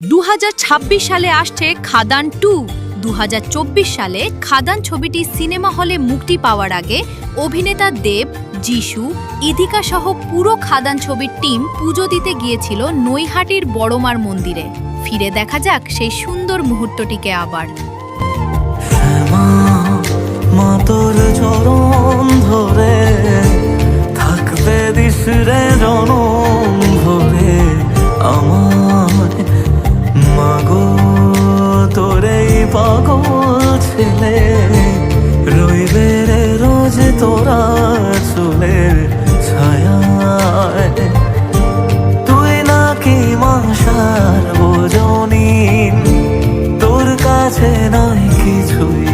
দু হাজার ছাব্বিশ সালে আসছে খাদান টু। দু সালে খাদান ছবিটি সিনেমা হলে মুক্তি পাওয়ার আগে অভিনেতা দেব যিশু ইদিকা সহ পুরো খাদান ছবির টিম পুজো দিতে গিয়েছিল নৈহাটির বড়মার মন্দিরে। ফিরে দেখা যাক সেই সুন্দর মুহূর্তটিকে আবার। থাকবে আমার পাগল ছেলে রইবে রে রোজ তোরা চুলের ছায়া তুই নাকি মাংসার বোঝনি তোর কাছে নাই কিছুই।